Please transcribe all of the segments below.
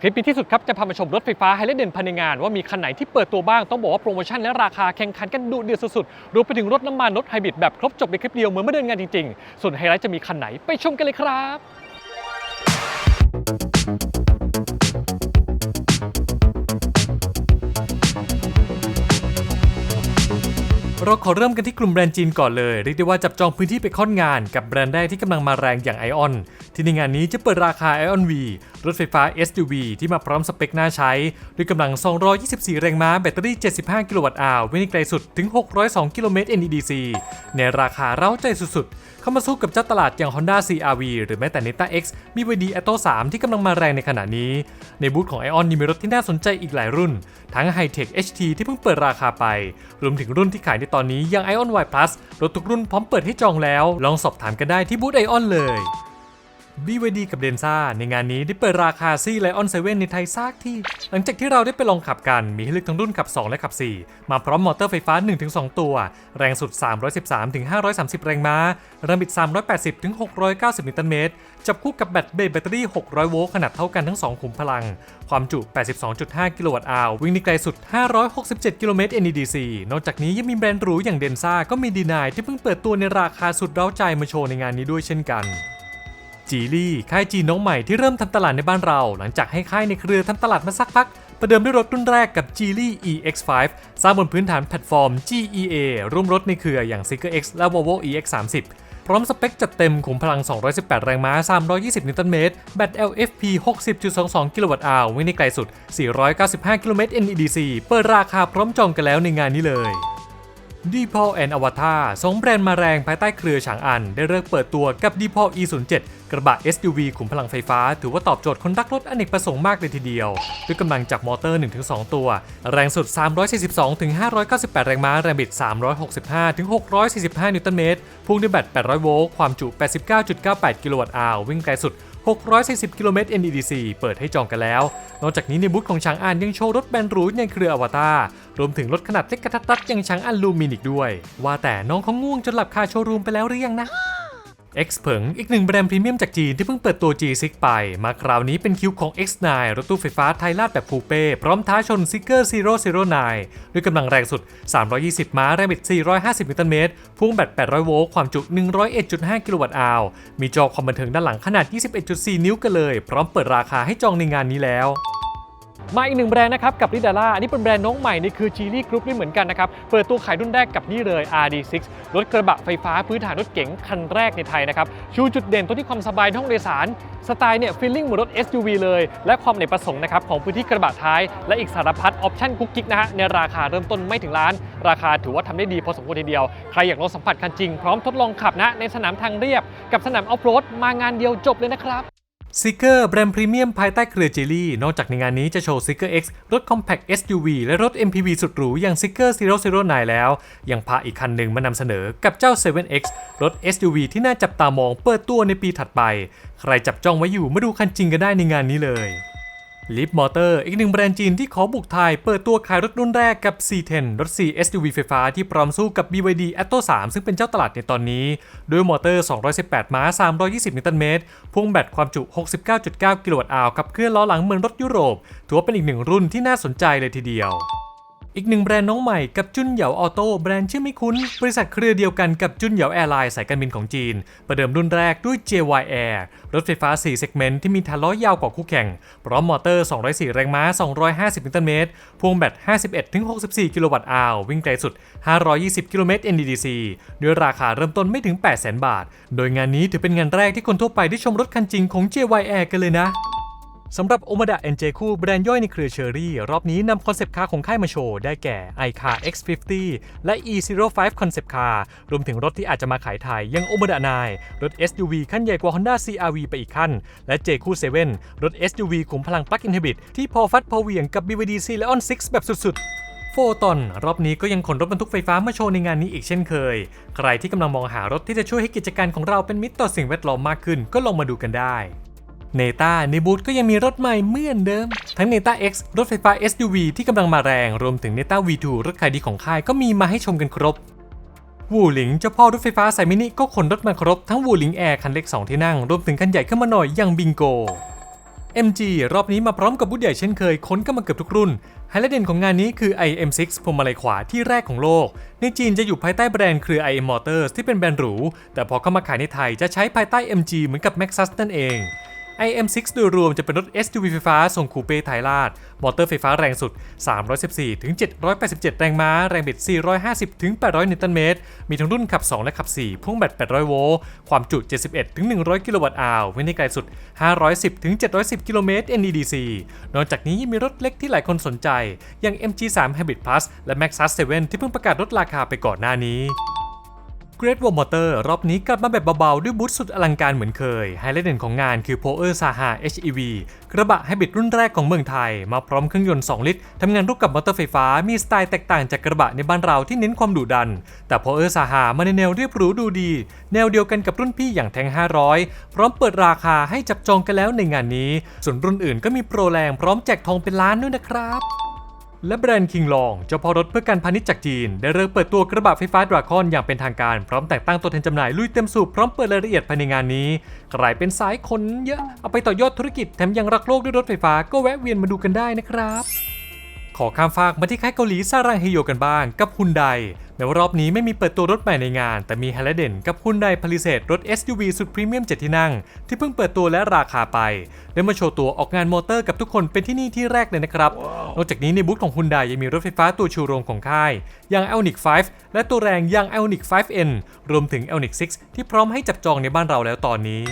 คลิปนี้ที่สุดครับจะพามาชมรถไฟฟ้าไฮไลท์เด่นภายในงาน ว่ามีคันไหนที่เปิดตัวบ้างต้องบอกว่าโปรโมชั่นและราคาแข่งขันกันดุเดือดสุดๆรวมไปถึงรถน้ำมันรถไฮบริดแบบครบจบในคลิปเดียวเหมือนเมื่อเดินงานจริงๆ ส่วนไฮไลท์จะมีคันไหนไปชมกันเลยครับ เราขอเริ่มกันที่กลุ่มแบรนด์จีนก่อนเลย เรียกได้ว่าจับจองพื้นที่ไปค่อนงานกับแบรนด์แรกที่กำลังมาแรงอย่างไอออนที่ในงานนี้จะเปิดราคาไอออนวีรถไฟฟ้า SUV ที่มาพร้อมสเปคน่าใช้ ด้วยกำลัง 224 แรงม้าแบตเตอรี่ 75 กิโลวัตต์อาววิ่งได้ไกลสุดถึง 602 กิโลเมตร NEDC ในราคาเร้าใจสุดๆ เข้ามาสู้กับเจ้าตลาดอย่าง Honda CR-V หรือแม้แต่ Neta X มี VD Atto 3 ที่กำลังมาแรงในขณะนี้ ในบูธของ Ion ยังมีรถที่น่าสนใจอีกหลายรุ่น ทั้ง High-Tech HT ที่เพิ่งเปิดราคาไป รวมถึงรุ่นที่ขายในตอนนี้อย่าง Ion Y Plus รถทุกรุ่นพร้อมเปิดให้จองแล้ว ลองสอบถามกันได้ที่บูธ Ion เลย BYD กับเดนซ่าในงานนี้ได้เปิดราคาซี่ไลออนเซเว่นในไทยซากที่ หลังจากที่เราได้ไปลองขับกันมีให้เลือกทั้งรุ่นขับ 2 และขับ 4 มาพร้อมมอเตอร์ไฟฟ้า 1-2 ตัว แรงสุด 313-530 แรงม้าแรงบิด 380-690 นิวตันเมตร จับคู่กับแบตเบรแบตเตอรี่ 600 โวลต์ขนาดเท่ากันทั้ง 2 ขุมพลัง ความจุ 82.5 กิโลวัตต์อาววิ่งในไกลสุด 567 กิโลเมตร NEDC นอกจากนี้ยังมีแบรนด์หรูอย่างเดนซ่าก็มีดีนายที่เพิ่งเปิดตัวในราคาสุดเร้าใจมาโชว์ในงานนี้ด้วยเช่นกัน จีลี่ค่ายจีนน้องใหม่ที่เริ่มทำตลาดในบ้านเรา หลังจากให้ค่ายในเครือทำตลาดมาสักพัก ประเดิมด้วยรถรุ่นแรกกับ g e l y EX5 สร้างบนพื้นฐานแพลตฟอร์ม GEA ร่วมรถในเครืออย่าง z i g e r X และ Volvo EX30 พร้อมสเปคจัดเต็มขุมพลัง 218 แรงม้า 320 นิวตันเมตร แบต LFP 60.22 กิโลวัตต์อาววิ่งในไกลสุด 495 กิโลเมตร NEDC เปิดราคาพร้อมจองกันแล้วในงานนี้เลย d e p a u l and Avatar สองแบรนด์มาแรงภายใต้เครือฉางอัน ได้เลิกเปิดตัวกับ d e p a u l E07 กระบะ SUV ขุมพลังไฟฟ้า ถือว่าตอบโจทย์คนรักรถอเนกประสงค์มากเลยทีเดียว ด้วยกำลังจากมอเตอร์ 1-2 ตัว แรงสุด 342-598 แรงม้า แรงบิด 365-645 นิวตันเมตร พุ่งด้วยแบต 800 โวลต์ ความจุ 89.98 กิโลวัตต์อาววิ่งไกลสุด 640 กิโลเมตร NEDC เปิดให้จองกันแล้ว นอกจากนี้ในบูธของช้างอันยังโชว์รถแบรนด์หรูในเครืออวตารรวมถึงรถขนาดเล็กกระทัดรัดอย่างช้างอันลูมินอีกด้วย ว่าแต่น้องเขาง่วงจนหลับคาโชว์รูมไปแล้วหรือยังนะ X เผิงอีกหนึ่งแบรนด์พรีเมียมจากจีนที่เพิ่งเปิดตัว G6 ไป มาคราวนี้เป็นคิวของ X9 รถตู้ไฟฟ้าไทยลาดแบบคูเป้ พร้อมท้าชน s i g g e r 009 ด้วยกำลังแรงสุด 320 ม้าแรงบิด 450 นิวตันเมตรพุ่งแบต 800 โวลต์ความจุ 101.5 กิโลวัตต์อาวมีจอความบันเทิงด้านหลังขนาด 21.4 นิ้วกันเลย พร้อมเปิดราคาให้จองในงานนี้แล้ว มาอีกหนึ่งแบรนด์นะครับกับลิดาร่าอันนี้เป็นแบรนด์น้องใหม่นี่คือจีลี่กรุ๊ปนี่เหมือนกันนะครับเปิดตัวขายรุ่นแรกกับนี่เลย RD6 รถกระบะไฟฟ้าพื้นฐานรถเก๋งคันแรกในไทยนะครับชูจุดเด่นตัวที่ความสบายในห้องโดยสารสไตล์เนี่ยฟีลลิ่งเหมือนรถ SUV เลย และความเหนกประสงค์นะครับของพื้นที่กระบะท้าย และอีกสารพัดออปชั่นกุ๊กกิ๊กนะฮะในราคาเริ่มต้นไม่ถึงล้าน ราคาถือว่าทำได้ดีพอสมควรทีเดียว ใครอยากลองสัมผัสคันจริงพร้อมทดลองขับนะในสนามทางเรียบ กับสนามออฟโรดมางานเดียวจบเลยนะครับ ซิกเกอร์แบรนด์พรีเมียมภายใต้เครือเจลี่นอกจากในงานนี้จะโชว์ซิกเกอร์ X รถ Compact SUV และรถ MPV สุดหรูอย่างซิกเกอร์009 แล้ว ยังพาอีกคันหนึ่งมานำเสนอกับเจ้า 7X รถ SUV ที่น่าจับตามองเปิดตัวในปีถัดไป ใครจับจ้องไว้อยู่มาดูคันจริงกันได้ในงานนี้เลย ลิฟมอเตอร์อีกหนึ่งแบรนด์จีนที่ขอบุกไทย เปิดตัวขายรถรุ่นแรกกับ C10 รถ 4 SUV ไฟฟ้าที่พร้อมสู้กับ BYD Atto 3 ซึ่งเป็นเจ้าตลาดในตอนนี้ ด้วยมอเตอร์ 218 ม้า 320 นิวตันเมตรพ่วงแบตความจุ 69.9 กิโลวัตต์อาวขับเคลื่อนล้อหลังเหมือนรถยุโรป ถือว่าเป็นอีกหนึ่งรุ่นที่น่าสนใจเลยทีเดียว อีกหนึ่งแบรนด์น้องใหม่กับจุนเหยาออโต้แบรนด์ชื่อไม่คุ้น บริษัทเครือเดียวกันกับจุนเหยาแอร์ไลน์สายการบินของจีน ประเดิมรุ่นแรกด้วย JY Air รถไฟฟ้า 4 เซกเมนต์ที่มีฐานล้อยาวกว่าคู่แข่ง พร้อมมอเตอร์ 204 แรงม้า 250 นิวตันเมตรพ่วงแบต 51-64 กิโลวัตต์อาววิ่งไกลสุด 520 กิโลเมตร NEDC ด้วยราคาเริ่มต้นไม่ถึง 800,000 บาท โดยงานนี้ถือเป็นงานแรกที่คนทั่วไปได้ชมรถคันจริงของ JY Air กันเลยนะ สำหรับ o m a d a NJ คู่แบรนด์ย่อยในเครือเชอรี่ รอบนี้นำคอนเซปต์คาร์ของค่ายมาโชว์ ได้แก่ iCar X50 และ E05 Concept Car รวมถึงรถที่อาจจะมาขายไทยยัง o m a d a 9รถ SUV ขั้นใหญ่กว่า Honda CR-V ไปอีกขั้น และ J คู่7รถ SUV ขุมพลัง Plug-in Hybrid ที่พอฟัดพอเหวียงกับ BYD Leon 6 แบบสุดๆโฟตอนรอบนี้ก็ยังขนรถบรรทุกไฟฟ้ามาโชว์ในงานนี้อีกเช่นเคย ใครที่กำลังมองหารถที่จะช่วยให้กิจการของเราเป็นมิตรต่อสิ่งแวดล้อมมากขึ้น ก็ลองมาดูกันได้ เนต้าในบูธก็ยังมีรถใหม่เหมือนเดิม ทั้งเนต้า X รถไฟฟ้า SUV ที่กำลังมาแรง รวมถึงเนต้า V2 รถขายดีของค่ายก็มีมาให้ชมกันครบวูหลิงเจ้าพ่อรถไฟฟ้าสายมินิก็ขนรถมาครบ ทั้งวูหลิงแอร์คันเล็ก 2 ที่นั่ง รวมถึงคันใหญ่ขึ้นมาหน่อยอย่างบิงโก MG รอบนี้มาพร้อมกับบูธใหญ่เช่นเคยค้นกันมาเกือบทุกรุ่น ไฮไลท์เด่นของงานนี้คือ IM6 พวงมาลัยขวาที่แรกของโลก ในจีนจะอยู่ภายใต้แบรนด์เครือ IM Motors ที่เป็นแบรนด์หรู แต่พอเข้ามาขายในไทยจะใช้ภายใต้ MG เหมือนกับ Maxus นั่นเอง IM6 โดยรวมจะเป็นรถ SUV ไฟฟ้าทรงคูเป้ไทยลาด มอเตอร์ไฟฟ้าแรงสุด 314 ถึง 787 แรงม้า แรงบิด 450 ถึง 800 นิวตันเมตร มีทั้งรุ่นขับ 2 และขับ 4 พ่วงแบต 800 โวลต์ ความจุ 71 ถึง 100 กิโลวัตต์อาวร์วิ่งได้ไกลสุด 510 ถึง 710 กิโลเมตร NEDC นอกจากนี้ยังมีรถเล็กที่หลายคนสนใจ อย่าง MG3 Hybrid Plus และ Maxus 7 ที่เพิ่งประกาศลดราคาไปก่อนหน้านี้ Great Wall Motor รอบนี้กลับมาแบบเบาๆ ด้วยบูธสุดอลังการเหมือนเคย ไฮไลท์เด่นของงานคือ Power Saha HEV กระบะไฮบริดรุ่นแรกของเมืองไทย มาพร้อมเครื่องยนต์ 2 ลิตร ทำงานร่วมกับมอเตอร์ไฟฟ้า มีสไตล์แตกต่างจากกระบะในบ้านเราที่เน้นความดุดัน แต่ Power Saha มาในแนวเรียบหรูดูดี แนวเดียวกันกับรุ่นพี่อย่างแทง 500 พร้อมเปิดราคาให้จับจองกันแล้วในงานนี้ ส่วนรุ่นอื่นก็มีโปรแรงพร้อมแจกทองเป็นล้านด้วยนะครับ และแบรนด์คิงลองเจ้าพ่อรถเพื่อการพาณิชย์จากจีน ได้เริ่มเปิดตัวกระบะไฟฟ้าดราคอนอย่างเป็นทางการ พร้อมแต่งตั้งตัวแทนจำหน่ายลุยเต็มสูบพร้อมเปิดรายละเอียดภายในงานนี้กลายเป็นสายคนเยอะ เอาไปต่อยอดธุรกิจแถมยังรักโลกด้วยรถไฟฟ้าก็แวะเวียนมาดูกันได้นะครับ ขอข้ามฟากมาที่ค่ายเกาหลีซารังเฮโยกันบ้างกับฮุนไดแม้ว่ารอบนี้ไม่มีเปิดตัวรถใหม่ในงาน แต่มีไฮไลท์เด่นกับฮุนไดพาลิเซตรถ SUV สุดพรีเมียม7ที่นั่ง ที่เพิ่งเปิดตัวและราคาไป ได้มาโชว์ตัวออกงานมอเตอร์กับทุกคนเป็นที่นี่ที่แรกเลยนะครับนอกจากนี้ในบูธของฮุนไดยังมีรถไฟฟ้าตัวชูโรงของค่าย อย่าง Ioniq 5 และตัวแรงอย่าง Ioniq 5N รวมถึง Ioniq 6 ที่พร้อมให้จับจองในบ้านเราแล้วตอนนี้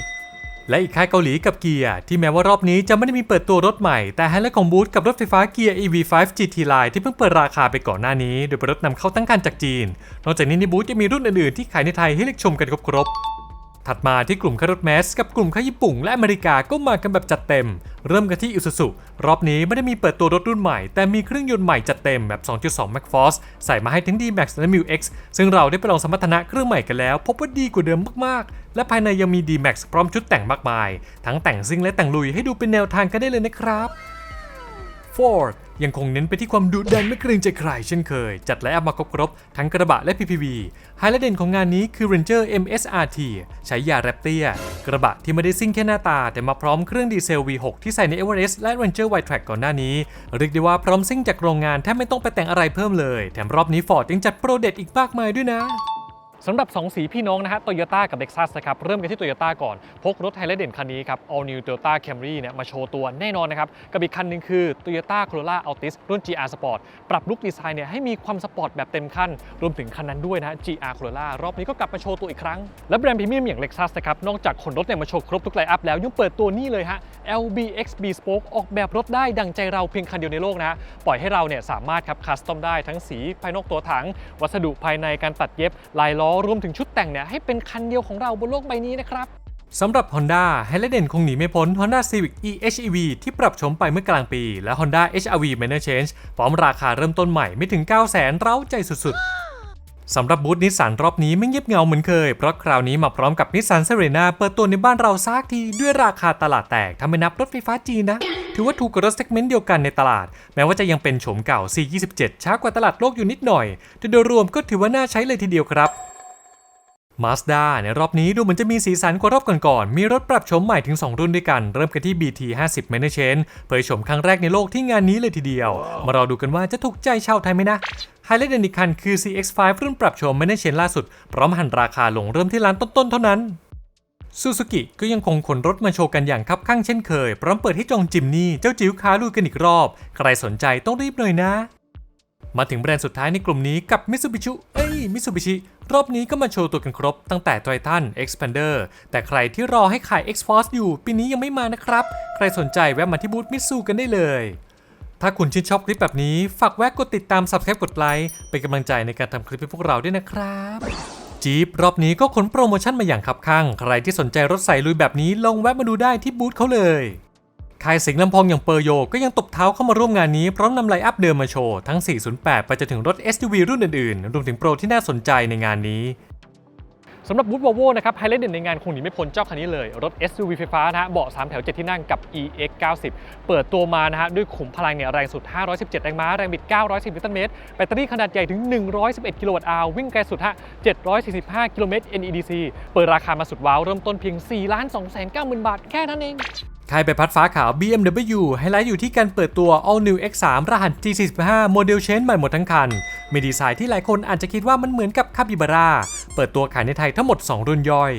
และอีกค่ายเกาหลีกับเกียร์ที่แม้ว่ารอบนี้จะไม่ได้มีเปิดตัวรถใหม่ แต่ไฮไลท์ของบูธกับรถไฟฟ้าเกียร์ EV5 GT Line ที่เพิ่งเปิดราคาไปก่อนหน้านี้ โดยเป็นรถนำเข้าตั้งคันจากจีน นอกจากนี้ในบูธยังมีรุ่นอื่นๆที่ขายในไทยให้เลือกชมกันครบ ถัดมาที่กลุ่มคารถแมสกับกลุ่มค่ายญี่ปุ่นและอเมริกาก็มากันแบบจัดเต็ม เริ่มกันที่อิ u ซูรอบนี้ไม่ได้มีเปิดตัวรถรุ่นใหม่ แต่มีเครื่องยนต์ใหม่จัดเต็มแบบ 2.2 Max Force ใส่มาให้ทั้ง D-Max และ m u X ซึ่งเราได้ไปลองสมรรถนะเครื่องใหม่กันแล้ว พบว่าดีกว่าเดิมมากๆ และภายในยังมี D-Max พร้อมชุดแต่งมากมาย ทั้งแต่งซิ่งและแต่งลุยให้ดูเป็นแนวทางกันได้เลยนะครับ Ford ยังคงเน้นไปที่ความดุดันไม่เกรงใจใครเช่นเคย จัดไลน์อัพมาครบครบทั้งกระบะและ PPV ไฮไลท์เด่นของงานนี้คือ Ranger MSRT ใช้ยาแรปเตีย กระบะที่ไม่ได้ซิ่งแค่หน้าตา แต่มาพร้อมเครื่องดีเซล V6 ที่ใส่ใน Everest และ Ranger Wide-Track ก่อนหน้านี้ เรียกได้ว่าพร้อมซิ่งจากโรงงานแทบไม่ต้องไปแต่งอะไรเพิ่มเลย แถมรอบนี้ Ford ยังจัดโปรเด็ดอีกมากมายด้วยนะ สำหรับ 2 สีพี่น้องนะฮะโตโยต้ากับ Lexus นะครับ เริ่มกันที่โตโยต้าก่อน พกรถไฮไลท์เด่นคันนี้ครับ All New Toyota Camry เนี่ยมาโชว์ตัวแน่นอนนะครับ กับอีกคันหนึ่งคือ Toyota Corolla Altis รุ่น GR Sport ปรับลุคดีไซน์เนี่ยให้มีความสปอร์ตแบบเต็มขั้น รวมถึงคันนั้นด้วยนะ GR Corolla รอบนี้ก็กลับมาโชว์ตัวอีกครั้ง และแบรนด์พรีเมียมอย่าง Lexus นะครับ นอกจากขนรถเนี่ยมาโชว์ครบทุกไลน์อัพแล้วยังเปิดตัวนี่เลยฮะ LBX B Spoke ออกแบบรถได้ดังใจเราเพียงคันเดียวในโลกนะปล่อยให้เราเนี่ยสามารถครับคัสตอมได้ทั้งสีภายนอกตัวถัง วัสดุภายในการตัดเย็บลายล้อรวมถึงชุดแต่งเนี่ยให้เป็นคันเดียวของเราบนโลกใบนี้นะครับสำหรับ Honda ไฮไลท์เด่นคงหนีไม่พ้น Honda Civic eHEV ที่ปรับโฉมไปเมื่อกลางปี และ Honda HR-V Minor Change พร้อมราคาเริ่มต้นใหม่ไม่ถึง 9 0 0 0 0 0เร้าใจสุดๆสำหรับบูธนิสสันรอบนี้ไม่เงียบเงาเหมือนเคย เพราะคราวนี้มาพร้อมกับนิสสันเซเรนาเปิดตัวในบ้านเราซากที ด้วยราคาตลาดแตกถ้าไม่นับรถไฟฟ้าจีนนะ ถือว่าถูกกว่ารถเซกเมนต์เดียวกันในตลาด แม้ว่าจะยังเป็นโฉมเก่า C27 ช้ากว่าตลาดโลกอยู่นิดหน่อยแต่โดยรวมก็ถือว่าน่าใช้เลยทีเดียวครับ Mazda ในรอบนี้ดูเหมือนจะมีสีสันกว่ารอบก่อนๆ มีรถปรับโฉมใหม่ถึง 2 รุ่นด้วยกัน เริ่มกันที่ BT 50 Manor Change เผยโฉมครั้งแรกในโลกที่งานนี้เลยทีเดียว มารอดูกันว่าจะถูกใจชาวไทยไหมนะไฮไลท์เด่นอีกคันคือ CX5 รุ่นปรับโฉม Manor Change ล่าสุด พร้อมหันราคาลงเริ่มที่ล้านต้นๆ เท่านั้นซูซูกิก็ยังคงขนรถมาโชว์กันอย่างคับข้างเช่นเคย พร้อมเปิดให้จองจิมนี่เจ้าจิ๋วขาลุยกันอีกรอบ ใครสนใจต้องรีบหน่อยนะ มาถึงแบรนด์สุดท้ายในกลุ่มนี้กับ Mitsubishi เอ้ย Mitsubishi รอบนี้ก็มาโชว์ตัวกันครบตั้งแต่ Titan Expander แต่ใครที่รอให้ขาย X-Force อยู่ ปีนี้ยังไม่มานะครับ ใครสนใจแวะมาที่บูธมิตซูกันได้เลย ถ้าคุณชื่นชอบคลิปแบบนี้ ฝากแวะกดติดตาม Subscribe กดไลค์เป็นกำลังใจในการทำคลิปให้พวกเราด้วยนะครับจีบรอบนี้ก็ขนโปรโมชั่นมาอย่างคับข้างใครที่สนใจรถใส่ลุยแบบนี้ลองแวะมาดูได้ที่บูธเขาเลย ค่ายสิงห์ลำพองอย่างเปอร์โยก็ยังตบเท้าเข้ามาร่วมงานนี้พร้อมนำไลน์อัพเดิมมาโชว์ ทั้ง 408 ไปจนถึงรถ SUV รุ่นอื่นๆ รวมถึงโปรที่น่าสนใจในงานนี้สำหรับบูธวอลโวนะครับไฮไลท์เด่นในงานคงหนีไม่พ้นเจ้าคันนี้เลย รถ SUV ไฟฟ้านะฮะเบาะ3แถว 7 ที่นั่งกับ EX 90 เปิดตัวมานะฮะด้วยขุมพลังเนี่ยแรงสุด 517 แรงม้า แรงบิด 910นิวตันเมตร แบตเตอรี่ขนาดใหญ่ถึง 111 กิโลวัตต์อาววิ่งไกลสุดฮะ745 กิโลเมตร NEDC เปิดราคามาสุดว้าว เริ่มต้นเพียง 4 2 9 0 0 0 0 บาทแค่นั้นเอง ค่ายใบพัดฟ้าขาว BMW ไฮไลท์อยู่ที่การเปิดตัว All New X3 รหัส G45 โมเดลเชนใหม่หมดทั้งคัน มีดีไซน์ที่หลายคนอาจจะคิดว่ามันเหมือนกับคาบิบาร่า เปิดตัวขายในไทยทั้งหมด 2 รุ่นย่อย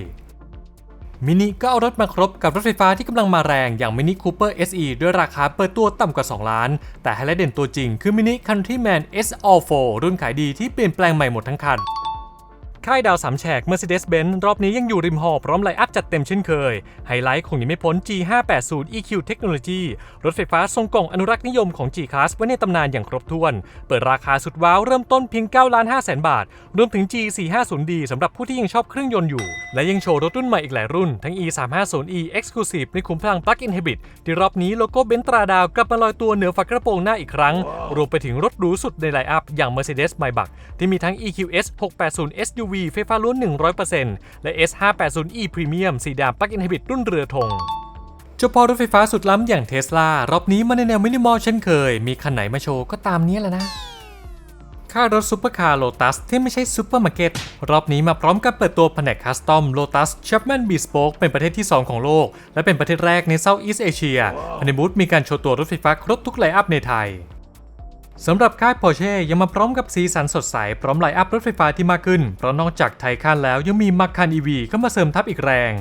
มินิก็เอารถมาครบกับรถไฟฟ้าที่กำลังมาแรงอย่างมินิคูเปอร์ SE ด้วยราคาเปิดตัวต่ำกว่า 2 ล้าน แต่ไฮไลท์เด่นตัวจริงคือมินิ Countryman S All 4รุ่นขายดีที่เปลี่ยนแปลงใหม่หมดทั้งคัน ค่ายดาวสามแฉก Mercedes-Benz รอบนี้ยังอยู่ริมหอพร้อมไลอัพจัดเต็มเช่นเคย ไฮไลท์คงยังไม่พ้น G580 EQ Technology รถไฟฟ้าทรงกล่องอนุรักษ์นิยมของ G-Class ไว้ในตำนานอย่างครบถ้วน เปิดราคาสุดว้าวเริ่มต้นเพียง9ล้าน5แสนบาท รวมถึง G450D สำหรับผู้ที่ยังชอบเครื่องยนต์อยู่ และยังโชว์รถรุ่นใหม่อีกหลายรุ่น ทั้ง E350e Exclusive ในขุมพลัง Plug-in Hybrid ที่รอบนี้โลโก้เบนซ์ตราดาวกลับมาลอยตัวเหนือฝากระโปรงหน้าอีกครั้ง รวมไปถึงรถหรูสุดในไลอัพอย่าง Mercedes Maybach ที่มีทั้ง EQS 680 SUV ไฟฟ้าล้วน 100%และ S580e Premium สีดำ Plug-in Hybrid รุ่นเรือธงเจ้าพ่อรถไฟฟ้าสุดล้ำอย่างเท s l a รอบนี้มาในแนวมินิมอลเช่นเคย มีคันไหนมาโชว์ก็ตามนี้แหละนะ ค่ายรถซุปเปอร์คาร์โ o ตัสที่ไม่ใช่ซูเปอร์มาร์เก็ตรอบนี้มาพร้อมกับเปิดตัวแผนกคัสตอมโ o ตัส Chapman Bespoke เป็นประเทศที่ 2 ของโลก และเป็นประเทศแรกในเซาท์อีสเอเชียภายในบูธมีการโชว์ตัวรถไฟฟ้าครบทุกไลน์อัพในไทย สำหรับค่าย Porsche ยังมาพร้อมกับสีสันสดใส พร้อมไลอัพรถไฟฟ้าที่มากขึ้น เพราะนอกจากไทคันแล้วยังมีมาคัน EV เข้ามาเสริมทัพอีกแรง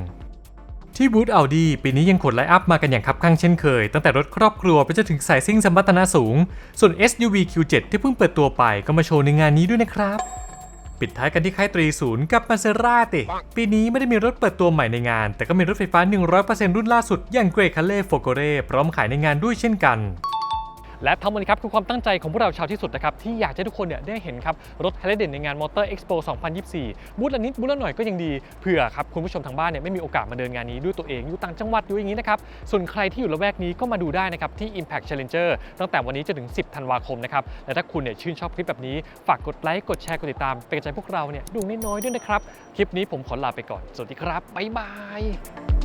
ที่บูธ Audi ปีนี้ยังขนไลอัพมากันอย่างคับข้างเช่นเคย ตั้งแต่รถครอบครัวไปจนถึงสายซิ่งสมรรถนะสูง ส่วน SUV Q7 ที่เพิ่งเปิดตัวไปก็มาโชว์ในงานนี้ด้วยนะครับปิดท้ายกันที่ค่ายตรีศูนย์กับมาเซราติปีนี้ไม่ได้มีรถเปิดตัวใหม่ในงาน แต่ก็มีรถไฟฟ้า 100%รุ่นล่าสุดอย่างเกรคัลเล่โฟโกเรพร้อมขายในงานด้วยเช่นกัน และทั้งหมดนี้ครับคือความตั้งใจของพวกเราชาวที่สุดนะครับที่อยากจะให้ทุกคนเนี่ยได้เห็นครับรถไฮไลท์เด่นในงานมอเตอร์เอ็กซ์โป2024 บูธละนิดบูธละหน่อยก็ยังดีเผื่อครับคุณผู้ชมทางบ้านเนี่ยไม่มีโอกาสมาเดินงานนี้ด้วยตัวเองอยู่ต่างจังหวัดอยู่อย่างนี้นะครับส่วนใครที่อยู่ละแวกนี้ก็มาดูได้นะครับที่ Impact Challenger ตั้งแต่วันนี้จนถึง 10 ธันวาคมนะครับและถ้าคุณเนี่ยชื่นชอบคลิปแบบนี้ฝากกดไลค์กดแชร์กดติดตามเป็นกำลังใจพวกเราเนี่ยดูน้อยๆด้วยนะครับคลิปนี้ผมขอลาไปก่อนสวัสดีครับบ๊ายบาย